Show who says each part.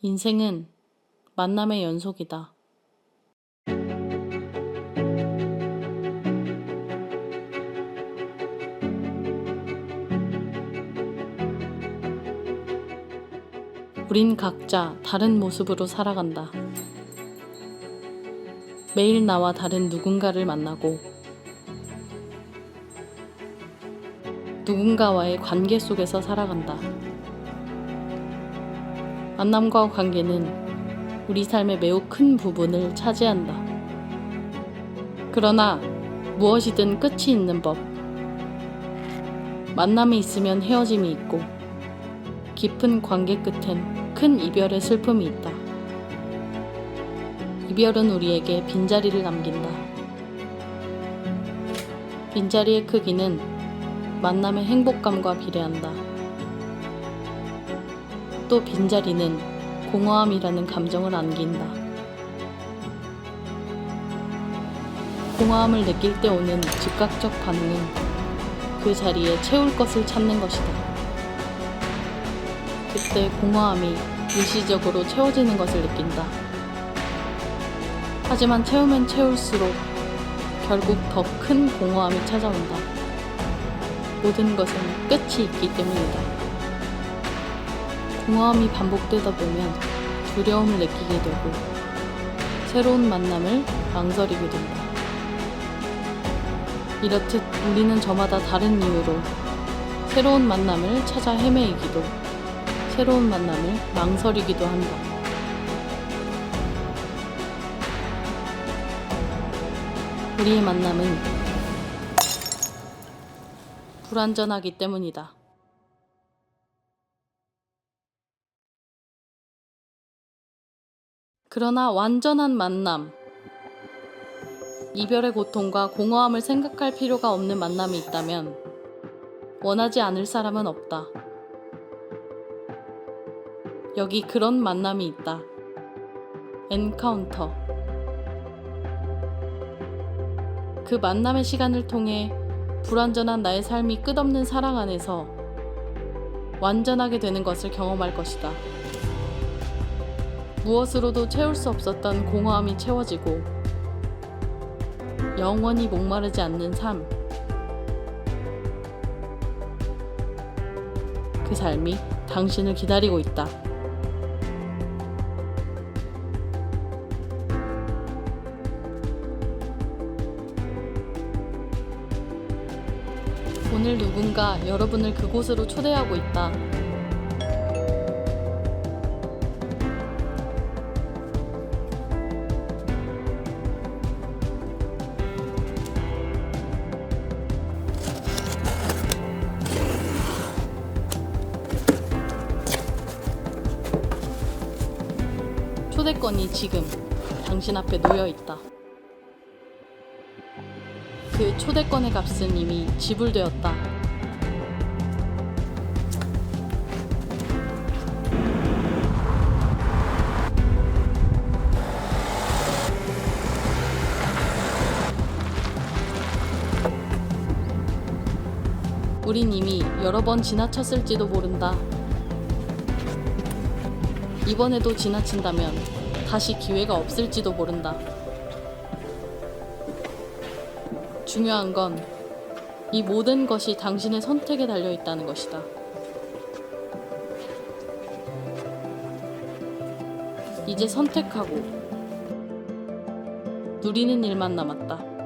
Speaker 1: 인생은 만남의 연속이다. 우린 각자 다른 모습으로 살아간다. 매일 나와 다른 누군가를 만나고 누군가와의 관계 속에서 살아간다. 만남과 관계는 우리 삶의 매우 큰 부분을 차지한다. 그러나 무엇이든 끝이 있는 법. 만남이 있으면 헤어짐이 있고 깊은 관계 끝엔 큰 이별의 슬픔이 있다. 이별은 우리에게 빈자리를 남긴다. 빈자리의 크기는 만남의 행복감과 비례한다. 또 빈자리는 공허함이라는 감정을 안긴다. 공허함을 느낄 때 오는 즉각적 반응은 그 자리에 채울 것을 찾는 것이다. 그때 공허함이 일시적으로 채워지는 것을 느낀다. 하지만 채우면 채울수록 결국 더 큰 공허함이 찾아온다. 모든 것은 끝이 있기 때문이다. 공허함이 반복되다 보면 두려움을 느끼게 되고 새로운 만남을 망설이게 된다. 이렇듯 우리는 저마다 다른 이유로 새로운 만남을 찾아 헤매이기도 새로운 만남을 망설이기도 한다. 우리의 만남은 불완전하기 때문이다. 그러나 완전한 만남, 이별의 고통과 공허함을 생각할 필요가 없는 만남이 있다면 원하지 않을 사람은 없다. 여기 그런 만남이 있다. 엔카운터. 그 만남의 시간을 통해 불완전한 나의 삶이 끝없는 사랑 안에서 완전하게 되는 것을 경험할 것이다. 무엇으로도 채울 수 없었던 공허함이 채워지고 영원히 목마르지 않는 삶. 그 삶이 당신을 기다리고 있다. 오늘 누군가 여러분을 그곳으로 초대하고 있다. 초대권이 지금 당신 앞에 놓여 있다. 그 초대권의 값은 이미 지불되었다. 우린 이미 여러 번 지나쳤을지도 모른다. 이번에도 지나친다면 다시 기회가 없을지도 모른다. 중요한 건 이 모든 것이 당신의 선택에 달려 있다는 것이다. 이제 선택하고 누리는 일만 남았다.